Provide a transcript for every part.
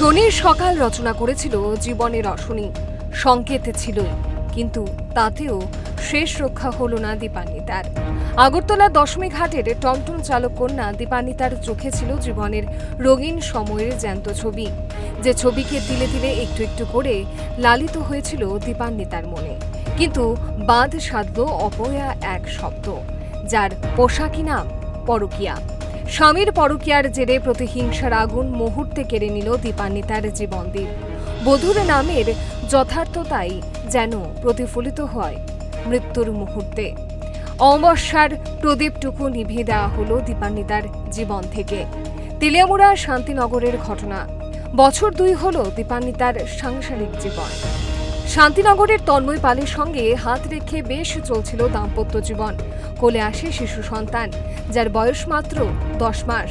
শনির সকাল রচনা করেছিল জীবনের অশনি। সংকেত ছিল, কিন্তু তাতেও শেষ রক্ষা হলো না দীপান্বিতার। আগরতলা দশমী ঘাটের টমটম চালক কন্যা দীপান্বিতার চোখে ছিল জীবনের রঙিন সময়ের জ্যান্ত ছবি। যে ছবিকে তিলে তিলে একটু একটু করে লালিত হয়েছিল দীপান্বিতার মনে। কিন্তু বাঁধ সাধল অপয়া এক শব্দ, যার পোশাকি নাম পরকিয়া। স্বামীর পরকিয়ার জেরে প্রতিহিংসার আগুন মুহূর্তে কেড়ে নিল দীপান্বিতার জীবনদীপ। বধুর নামের যথার্থতাই যেন প্রতিফলিত হয় মৃত্যুর মুহূর্তে। অমাবস্যার প্রদীপটুকু নিভিয়ে দেওয়া হল দীপান্বিতার জীবন থেকে। তেলিয়ামুড়া শান্তিনগরের ঘটনা। বছর দুই হল দীপান্বিতার সাংসারিক জীবন। শান্তিনগরের তন্ময় পালের সঙ্গে হাত রেখে বেশ চলছিল দাম্পত্য জীবন। কোলে আসে শিশু সন্তান, যার বয়স মাত্র দশ মাস।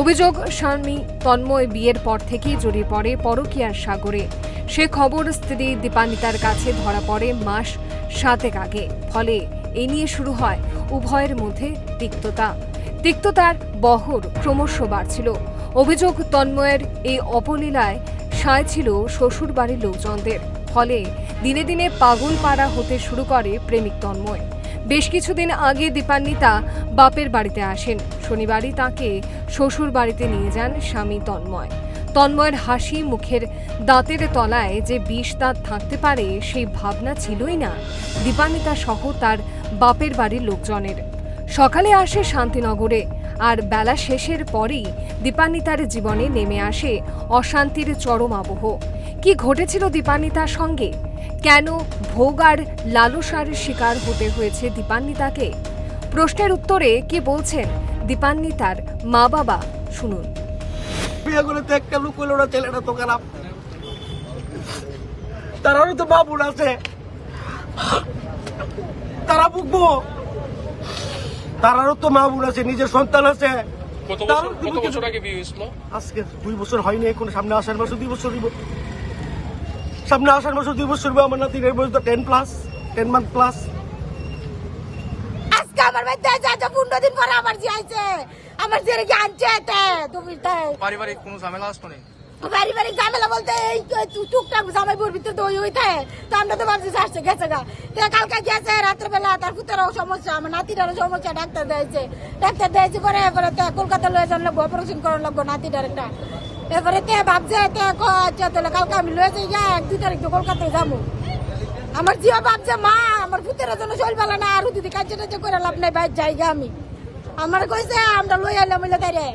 অভিযোগ স্বামী তন্ময় বিয়ের পর থেকেই জড়িয়ে পড়ে পরকীয়ার সাগরে। সে খবর স্ত্রী দীপান্বিতার কাছে ধরা পড়ে মাস সাতেক আগে। ফলে এ নিয়ে শুরু হয় উভয়ের মধ্যে তিক্ততা। তিক্ততার বহর ক্রমশ বাড়ছিল। অভিযোগ, তন্ময়ের এই অপলীলায় সায় ছিল শ্বশুর বাড়ির লোকজনদের। ফলে দিনে দিনে পাগল পাড়া হতে শুরু করে প্রেমিক তন্ময়। বেশ কিছুদিন আগে দীপান্বিতা বাপের বাড়িতে আসেন। শনিবারই তাকে শ্বশুর বাড়িতে নিয়ে যান স্বামী তন্ময়। তন্ময়ের হাসি মুখের দাঁতের তলায় যে বিষ দাঁত থাকতে পারে, সেই ভাবনা ছিলই না দীপান্বিতা সহ তার বাপের বাড়ির লোকজনের। সকালে আসে শান্তিনগরে আর বেলা শেষের পরেই দীপান্বিতার জীবনে নেমে আসে অশান্তির চরম আবহ। কি ঘটেছিল দীপান্বিতার সঙ্গে? কেন ভোগ আর লালসার শিকার হতে হয়েছে দীপান্বিতাকে? প্রশ্নের উত্তরে কি বলছেন দীপান্বিতার মা বাবা শুনুন। বিয়ে করে তো একটা লোক হলো না ছেলেটা তো খারাপ। তারারও তো বাবুর আছে। তারা বুকবো। তারারও তো মা বোন আছে নিজের সন্তান আছে। কত বছর তুমি কত কিছু- বছর আগে বিয়ে হয়েছিল? আজকে দুই বছর হয়নি এখন সামনে আসার বছর দুই বছর সামনে আসার বছর দুই বছর আমার নাতিনের বয়স তো ten plus ten month plus আজকে আমার বাড়িতে যা যা পনেরো দিন পরে আমার জি আইছে। আমার জি কি আনছে এতে? তুমি পারিবারিক কোনো ঝামেলা আসতো বলতে এই টুকটাক জামাই বোর ভিতরে তো ওই তো আমরা তো ভাবছি আসছে গেছে গা। কালকে গেছে রাত্রেবেলা তার পুত্রেরও সমস্যা আমার নাতিটারও সমস্যা ডাক্তার দিয়েছে ডাক্তার দিয়েছে পরে কলকাতা লয়ে যান লাগবো অপারেশন করার লাগবো নাতিটার একটা। এবারে তে ভাবছে তে তাহলে কালকে আমি লয়ে যাই গা এক দুই তারিখ তো কলকাতায় যাব। আমার জিও ভাবছে মা আমার পুত্রের জন্য চল পেলে না আর দিদি কাজ টাজ করে লাভ নাই বাইর জায়গা আমি। আমার কইছে আমরা লই আইলাম মিলে তাই রে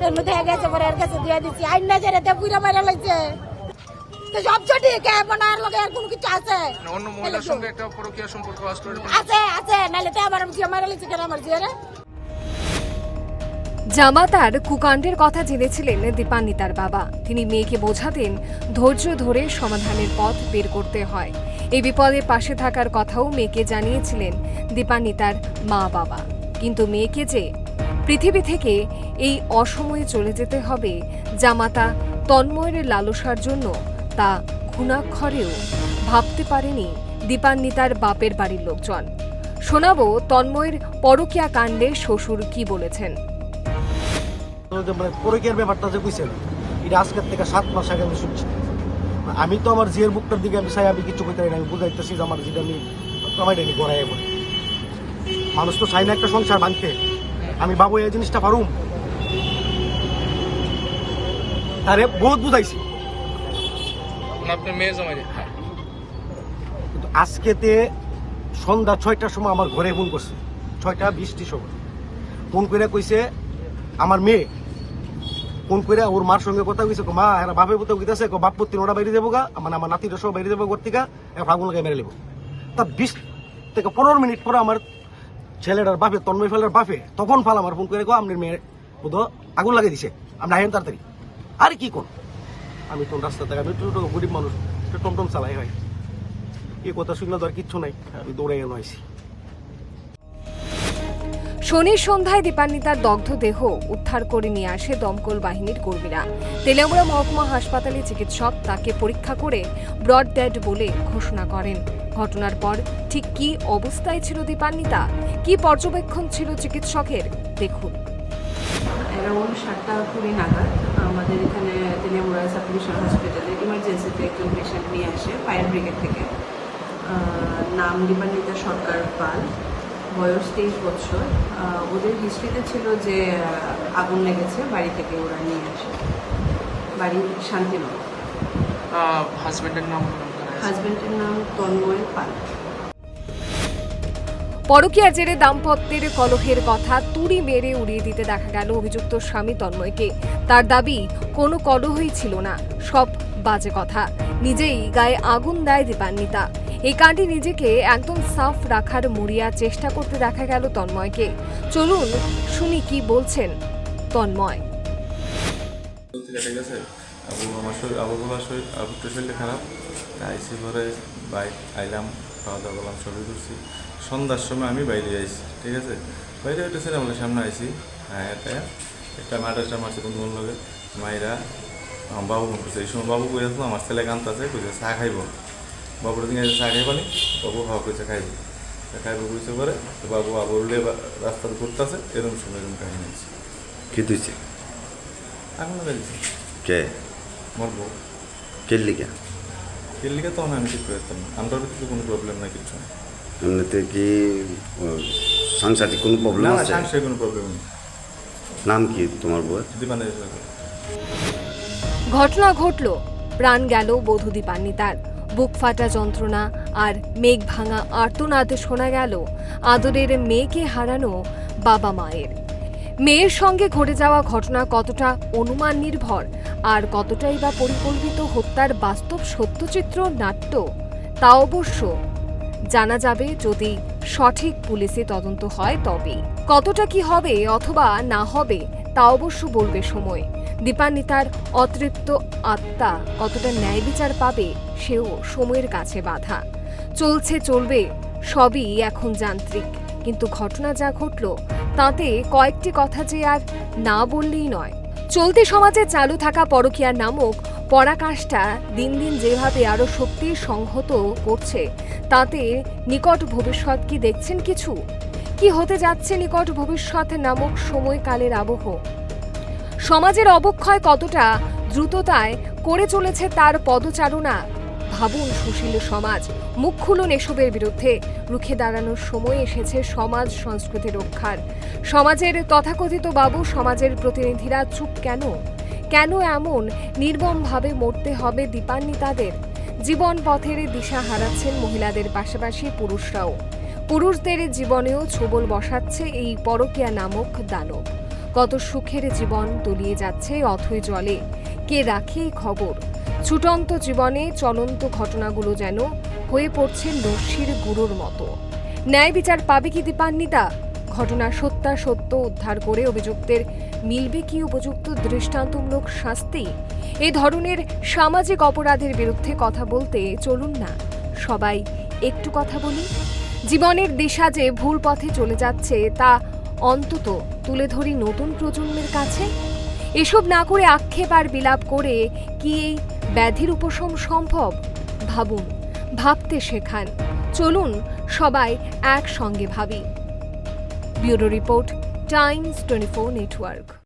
এর মধ্যে গেছে পরে এর কাছে দিয়ে দিচ্ছি আইন না যে তে পুরা মারা লাগছে তো সব ছটি কে বোনার লগে আর কোনো কিছু আছে? অন্য মহিলার সঙ্গে একটা পরকীয়া সম্পর্ক আছে আছে নালে তে আমার জিও মারা লাগছে কেন আমার জিও রে জামাতার কুকাণ্ডের কথা জেনেছিলেন দীপান্বিতার বাবা। তিনি মেয়েকে বোঝাতেন, ধৈর্য ধরে সমাধানের পথ বের করতে হয়। এই বিপদে পাশে থাকার কথাও মেয়েকে জানিয়েছিলেন দীপান্বিতার মা বাবা। কিন্তু মেয়েকে যে পৃথিবী থেকে এই অসময়ে চলে যেতে হবে, জামাতা তন্ময়ের লালসার জন্য তা ঘুণাক্ষরেও ভাবতে পারেনি দীপান্বিতার বাপের বাড়ির লোকজন। শোনাবো তন্ময়ের পরকীয়া কাণ্ডে শ্বশুর কি বলেছেন। মানে পরীক্ষার ব্যাপারটা যে কইছেন এটা আজকের থেকে সাত মাস আগে আমি শুনছি। আমি তো আমার জিয়ের বুকটার দিকে আমি চাই আমি কিছু কইতে পারি না আমি বুঝাইতেছি যে আমার যেটা আমি কামাইটা আমি গড়াই বলি মানুষ তো চাই না একটা সংসার ভাঙতে। আমি বাবু এই জিনিসটা পারুম। আরে বহুত বুঝাইছি। হ্যাঁ। কিন্তু আজকেতে সন্ধ্যা ছয়টার সময় আমার ঘরে ফোন করছে। ছয়টা বিশটি সময়। ফোন করে কইছে আমার মেয়ে। ফোন করে ওর মার সঙ্গে কথা কইছে মা, এরা বাপের পুতে কইতাছে বাপ পুত্র ওরা বাইরে যাব গা। মানে আমার নাতিটা সব বাইরে যাব গর্তিকা ফাগুন লাগাই মেরে নেব। তা বিশ থেকে পনেরো মিনিট পরে আমার ছেলেটার বাপে, তন্ময় ফেলার বাপে, তখন ফাল আমার ফোন করে কো আপনার মেয়ে বোধ আগুন লাগিয়ে দিছে। আমরা আহেন তাড়াতাড়ি। আর কি কোন? আমি কোন রাস্তা থেকে, আমি ছোট গরিব মানুষ টমটম চালাই হয়। এই কথা শুনলে তো আর কিচ্ছু নাই, আমি দৌড়াই এনে শনির সন্ধ্যায় দীপান্বিতার দগ্ধ দেহ উদ্ধার করে নিয়ে আসে দমকল বাহিনীর কর্মীরা। তেলেঙ্গুড়া মহকুমা হাসপাতালে চিকিৎসক তাকে পরীক্ষা করে ব্রড ডেড বলে ঘোষণা করেন। ঘটনার পর ঠিক কী অবস্থায় ছিল দীপান্বিতা? কি পর্যবেক্ষণ ছিল চিকিৎসকের? দেখুন। অ্যারাউন্ড সাতটা কুড়ি নাগাদ আমাদের এখানে মোরাল সাব হসপিটালে ইমার্জেন্সিতে একজন পেশেন্ট নিয়ে আসে ফায়ার ব্রিগেড থেকে। নাম দীপান্বিতা সরকার পাল। বয়স তেইশ বছর ওদের হিস্ট্রিতে ছিল যে আগুন লেগেছে বাড়ি থেকে ওরা নিয়ে আসে। বাড়ি শান্তিনগর। হাজবেন্ডের নাম হাজব্যান্ডের নাম তন্ময় পাল। পরকীয়ার জেরে দাম্পত্যের কলহের কথা তুড়ি মেরে উড়িয়ে দিতে দেখা গেল অভিযুক্ত স্বামী তন্ময়কে। তার দাবি কোনো কলহই ছিল না সব বাজে কথা। নিজেই গায়ে আগুন দেয় দীপান্বিতা। এই কাণ্ডে নিজেকে একদম সাফ রাখার মরিয়া চেষ্টা করতে দেখা গেল তন্ময়কে চলুন শুনি কি বলছেন তন্ময় ঠিক আবু আমার শরীর আবু একটু শরীরটা খারাপ আইসি পরে বাইক আইলাম খাওয়া দাওয়া করলাম সবই করছি সন্ধ্যার সময় আমি বাইরে আইছি ঠিক আছে বাইরে উঠেছি আমাদের সামনে আইছি হ্যাঁ এটা একটা মাটারটা মারছে বন্ধু লগে মাইরা আমার বাবু ফোন করছে এই সময় বাবু কই আসলো আমার ছেলে কান্ত আছে কইছে চা খাইব বাবুর দিকে চা খাইবানি বাবু খাওয়া কইছে খাইব খাইব কইছে পরে তো বাবু আবুর রাস্তাতে ঘুরতেছে এরকম সময় এরকম কাহিনী হয়েছে কি তুইছে এখন লাগছে কে মরবো কে লিগা দিল্লিকে তো আমি ঠিক করতাম না আমরা কিন্তু কোনো প্রবলেম নাই কিছু এমনিতে কি সাংসারিক কোনো প্রবলেম না আছে সাংসারিক কোনো প্রবলেম নেই নাম কি তোমার বউয়ের দীপানের ঘটনা ঘটল প্রাণ গেল বধূ দীপান্বিতার বুক ফাটা যন্ত্রণা আর মেঘ ভাঙা আর্তনাদ শোনা গেল আদরের মেয়েকে হারানো বাবা মায়ের। মেয়ের সঙ্গে ঘটে যাওয়া ঘটনা কতটা অনুমান নির্ভর আর কতটাই বা পরিকল্পিত হত্যার বাস্তব সত্যচিত্র নাট্য, তা অবশ্য জানা যাবে যদি সঠিক পুলিশে তদন্ত হয় তবে। কতটা কি হবে অথবা না হবে, তা অবশ্য বলবে সময়। দীপান্বিতার অতৃপ্ত আত্মা কতটা ন্যায় বিচার পাবে সেও সময়ের কাছে বাধা। চলছে, চলবে, সবই এখন যান্ত্রিক। কিন্তু ঘটনা যা ঘটল, তাতে কয়েকটি কথা যে আর না বললেই নয়। চলতি সমাজে চালু থাকা পরকীয়া নামক পরাকাষ্ঠা দিন দিন যেভাবে আরও শক্তি সংহত করছে, তাতে নিকট ভবিষ্যৎ কি দেখছেন কিছু? কি হতে যাচ্ছে নিকট ভবিষ্যৎ নামক সময়কালের আবহ? সমাজের অবক্ষয় কতটা দ্রুততায় করে চলেছে তার পদচারণা ভাবুন সুশীল সমাজ, মুখ খুলুন এসবের বিরুদ্ধে। রুখে দাঁড়ানোর সময় এসেছে সমাজ সংস্কৃতি রক্ষার। সমাজের তথাকথিত বাবু, সমাজের প্রতিনিধিরা চুপ কেন? কেন এমন নির্মমভাবে মরতে হবে দীপান্বিতাদের জীবন পথের দিশা হারাচ্ছেন মহিলাদের পাশাপাশি পুরুষরাও। পুরুষদের জীবনেও ছোবল বসাচ্ছে এই পরকিয়া নামক দানব। কত সুখের জীবন তলিয়ে যাচ্ছে অথই জলে। কে রাখে খবর? ছুটন্ত জীবনে চলন্ত ঘটনাগুলো যেন হয়ে পড়ছে লস্যির গুঁড়োর মতো। ন্যায় বিচার পাবে কি দীপান্বিতা? ঘটনা সত্যা সত্য উদ্ধার করে অভিযুক্তের মিলবে কি উপযুক্ত দৃষ্টান্তমূলক শাস্তি? এই ধরনের সামাজিক অপরাধের বিরুদ্ধে কথা বলতে চলুন না। সবাই একটু কথা বলি। জীবনের দিশা যে ভুল পথে চলে যাচ্ছে তা অন্তত তুলে ধরি নতুন প্রজন্মের কাছে। এসব না করে আক্ষেপ আর বিলাপ করে কি এই ব্যাধির উপশম সম্ভব? ভাবুন, ভাবতে শেখান। চলুন, সবাই একসঙ্গে ভাবি। Bureau report, Times twenty four network.